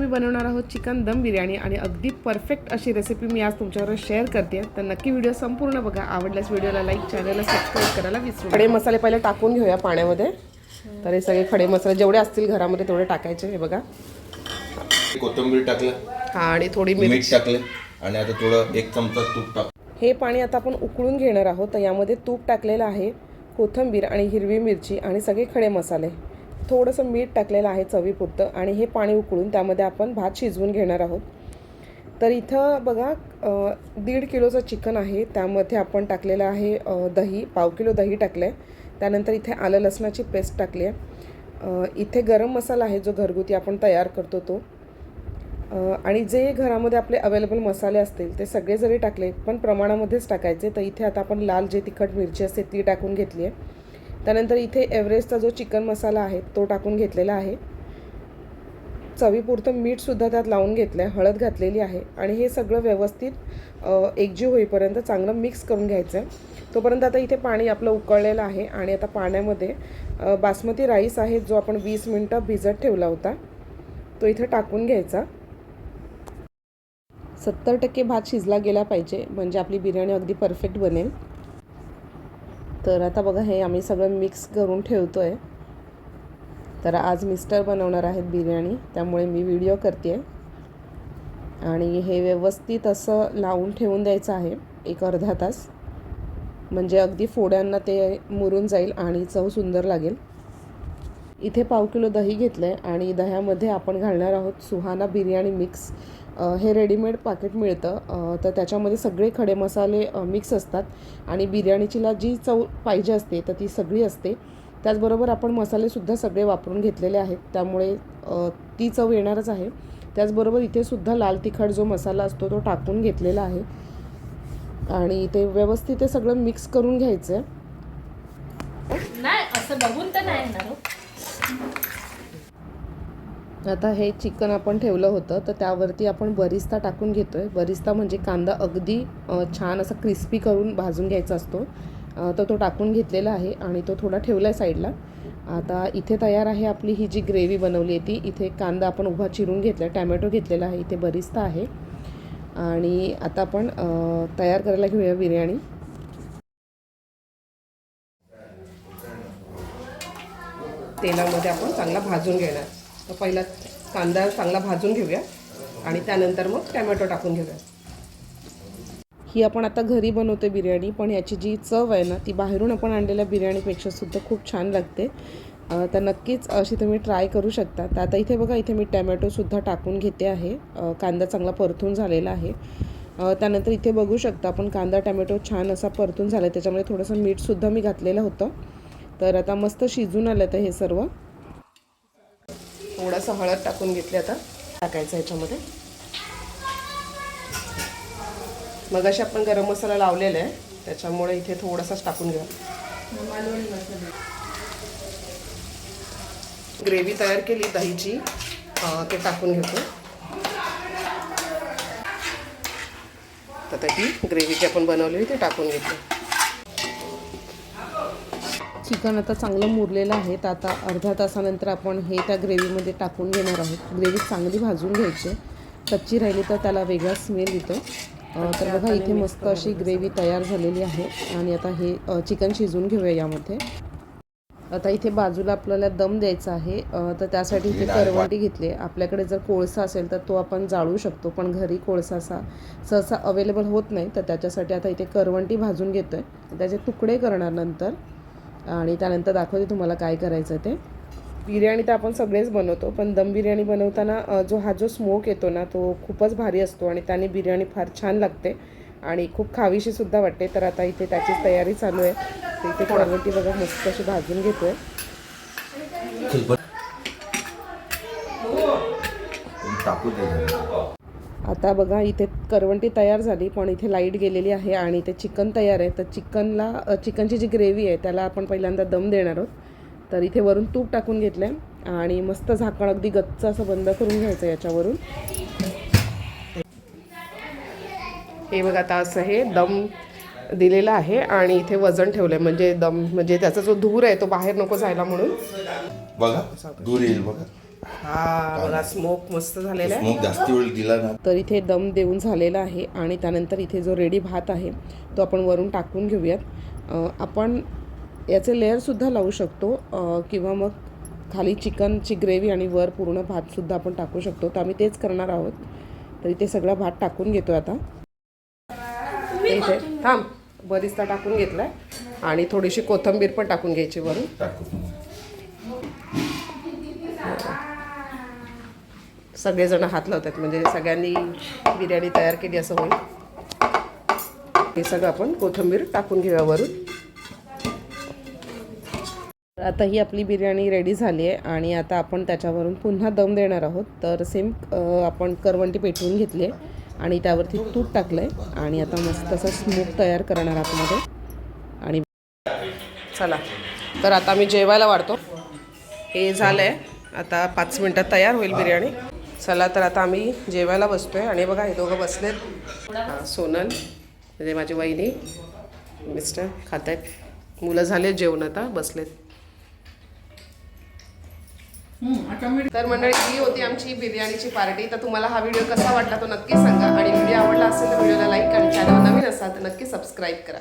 आम्ही बनवणार आहोत चिकन दम बिर्याणी आणि अगदी परफेक्ट अशी रेसिपी मी आज तुमच्यावर शेअर करते. तर नक्की व्हिडिओ संपूर्ण बघा. आवडल्यास व्हिडिओला लाईक चॅनलला सबस्क्राईब करायला विसरू खडे मसाले पहिले टाकून घेऊया पाण्यामध्ये. तर हे सगळे खडे मसाले जेवढे असतील घरामध्ये तेवढे टाकायचे हे बघा. कोथिंबीर टाकलं. हा आणि थोडी मिरची. मीठ टाकलं. आणि आता थोडं एक चमचा तूप टाक हे पाणी आता आपण उकळून घेणार आहोत. तर यामध्ये तूप टाकलेलं आहे कोथिंबीर आणि हिरवी मिरची आणि सगळे खडे मसाले. थोडंसं मीठ टाकलेलं आहे चवीपुरतं आणि हे पाणी उकळून त्यामध्ये आपण भात शिजवून घेणार आहोत. तर इथं बघा दीड किलोचं चिकन आहे. त्यामध्ये आपण टाकलेलं आहे दही पाव किलो दही टाकलं आहे त्यानंतर इथे आलं लसणाची पेस्ट टाकली आहे. इथे गरम मसाला आहे जो घरगुती आपण तयार करतो तो. आणि जे घरामध्ये आपले अवेलेबल मसाले असतील ते सगळे जरी टाकले पण प्रमाणामध्येच टाकायचे. तर इथे आता आपण लाल जे तिखट मिरची असते ती टाकून घेतली आहे. त्यानंतर इथे एव्हरेस्टचा जो चिकन मसाला आहे तो टाकून घेतलेला आहे. चवीपुरतं मीठसुद्धा त्यात लावून घेतलं आहे हळद घातलेली आहे आणि हे सगळं व्यवस्थित एकजीव होईपर्यंत चांगलं मिक्स करून घ्यायचं आहे तोपर्यंत आता इथे पाणी आपलं उकळलेलं आहे आणि आता पाण्यामध्ये बासमती राईस आहे जो आपण वीस मिनटं भिजत ठेवला होता. तो इथे टाकून घ्यायचा. सत्तर टक्के भात शिजला गेला पाहिजे म्हणजे आपली बिर्याणी अगदी परफेक्ट बनेल. तर आता बघा हे आम्ही सगळं मिक्स करून ठेवतो आहे तर आज मिस्टर बनवणार आहेत बिर्याणी त्यामुळे मी व्हिडिओ करते आणि हे व्यवस्थित असं लावून ठेवून द्यायचं आहे एक अर्धा तास. म्हणजे अगदी फोड्यांना ते मुरून जाईल आणि चव सुंदर लागेल. इथे पाव किलो दही घेतलं आहे आणि दह्यामध्ये आपण घालणार आहोत सुहाना बिर्याणी मिक्स. हे रेडीमेड पाकिट मिळतं. तर त्याच्यामध्ये सगळे खडे मसाले मिक्स असतात. आणि बिर्याणीचीला जी चव पाहिजे असते तर ती सगळी असते. त्याचबरोबर आपण मसालेसुद्धा सगळे वापरून घेतलेले आहेत. त्यामुळे ती चव येणारच आहे. त्याचबरोबर इथे सुद्धा लाल तिखट जो मसाला असतो तो टाकून घेतलेला आहे. आणि ते व्यवस्थित ते सगळं मिक्स करून घ्यायचं आहे नाही असं बघून तर नाही येणार हो. आता हे चिकन आपण ठेवलं होतं तर त्यावरती आपण बरिस्ता टाकून घेतो आहे बरिस्ता म्हणजे कांदा अगदी छान असा क्रिस्पी करून भाजून घ्यायचा असतो. तर तो टाकून घेतलेला आहे आणि तो थोडा ठेवला आहे साईडला. आता इथे तयार आहे आपली ही जी ग्रेव्ही बनवली आहे ती. इथे कांदा आपण उभा चिरून घेतला आहे टॅमॅटो घेतलेला आहे. इथे बरिस्ता आहे. आणि आता आपण तयार करायला घेऊया बिर्याणी. तेलामध्ये आपण चांगला भाजून घेणार. तर पहिला कांदा चांगला भाजून घेऊया आणि त्यानंतर मग टॅमॅटो टाकून घेऊया. ही आपण आता घरी बनवतो बिर्याणी पण याची जी चव आहे ना ती बाहेरून आपण आणलेल्या बिर्याणीपेक्षा सुद्धा खूप छान लागते. तर नक्कीच अशी तुम्ही ट्राय करू शकता. तर आता इथे बघा इथे मी टॅमॅटोसुद्धा टाकून घेते आहे. कांदा चांगला परतून झालेला आहे. त्यानंतर इथे बघू शकता आपण कांदा टॅमॅटो छान असा परतून झाला आहे त्याच्यामध्ये थोडंसं मीठसुद्धा मी घातलेलं होतं. तर आता मस्त शिजून आलं तर हे सर्व. थोडासा हळद टाकून घेतली आता. टाकायचं ह्याच्यामध्ये. मग अशी आपण गरम मसाला लावलेला आहे त्याच्यामुळे इथे थोडासाच टाकून घ्या ग्रेव्ही तयार केली दहीची ते टाकून घेतो. आता ती ग्रेव्ही जी आपण बनवलेली ते टाकून घेतो. चिकन आता चांगलं मुरलेलं आहे. तर आता अर्ध्या तासानंतर आपण हे त्या ग्रेव्हीमध्ये टाकून घेणार आहोत. ग्रेव्ही चांगली भाजून घ्यायची. कच्ची राहिली तर त्याला वेगळा स्मेल येतो. तर बघा इथे मस्त अशी ग्रेव्ही तयार झालेली आहे. आणि आता हे चिकन शिजवून घेऊया यामध्ये. आता इथे बाजूला आपल्याला दम द्यायचा आहे. तर त्यासाठी इथे करवंटी घेतली आहे. आपल्याकडे जर कोळसा असेल तर तो आपण जाळू शकतो. पण घरी कोळसा असा सहसा अवेलेबल होत नाही. तर त्याच्यासाठी आता इथे करवंटी भाजून घेतो आहे त्याचे तुकडे करणार नंतर. आणि त्यानंतर दाखवते तुम्हाला काय करायचं ते. बिर्याणी तर आपण सगळेच बनवतो पण दम बिर्याणी बनवताना जो हा जो स्मोक येतो ना तो खूपच भारी असतो आणि त्याने बिर्याणी फार छान लागते आणि खूप खावीशी सुद्धा वाटते. तर आता इथे त्याचीच तयारी चालू आहे. तर इथे करवंटी बघा मस्त अशी भाजून घेतोय. टाकू दे. आता बघा इथे करवंटी तयार झाली पण इथे लाइट गेलेली आहे आणि इथे चिकन तयार आहे. तर चिकनला चिकनची जी ग्रेव्ही आहे त्याला आपण पहिल्यांदा दम देणार आहोत. तर इथे वरून तूप टाकून घेतलं आहे आणि मस्त झाकण अगदी गच्च असं बंद करून घ्यायचं याच्यावरून. हे बघा आता असं हे दम दिलेला आहे आणि इथे वजन ठेवलं आहे म्हणजे दम म्हणजे त्याचा जो धूर आहे तो बाहेर नको जायला म्हणून. बघा धूर येईल बघा. हा बघा स्मोक मस्त झालेला आहे. स्मोक जास्ती वेळ दिला ना. तर इथे दम देऊन झालेला आहे आणि त्यानंतर इथे जो रेडी भात आहे तो आपण वरून टाकून घेऊयात. आपण याचे लेअरसुद्धा लावू शकतो अ, किंवा मग खाली चिकनची ग्रेव्ही आणि वर पूर्ण भातसुद्धा आपण टाकू शकतो. तर आम्ही तेच करणार आहोत. तर इथे सगळा भात टाकून घेतो आता. इथे थांब बरिस्ता टाकून घेतलाय. आणि थोडीशी कोथिंबीर पण टाकून घ्यायची वरून. सगळेजण हात लावतात. म्हणजे सगळ्यांनी बिर्याणी तयार केली असं होईल. हे सगळं आपण कोथिंबीर टाकून घेऊया वरून. आता ही आपली बिर्याणी रेडी झाली आहे आणि आता आपण त्याच्यावरून पुन्हा दम देणार आहोत. तर सेम आपण करवंटी पेटवून घेतली आहे आणि त्यावरती तूप टाकलं आहे आणि आता मस्त असं स्मूक तयार करणार आतमध्ये आणि चला. तर आता मी जेवायला वाढतो. हे झालं आहे आता पाच मिनटात तयार होईल बिर्याणी. चला तर आता आम्ही जेवायला बसतोय. आणि बघा हे दोघं बसलेत. हा, सोनल म्हणजे माझी वहिनी मिस्टर खात आहेत मुलं झाले जेवण आता बसलेत. तर मंडळी ही होती आमची बिर्याणीची पार्टी. तर तुम्हाला हा व्हिडिओ कसा वाटला तो नक्की सांगा. आणि व्हिडिओ आवडला असेल तर व्हिडिओला लाईक आणि चॅनल नवीन असाल तर नक्की सबस्क्राईब करा.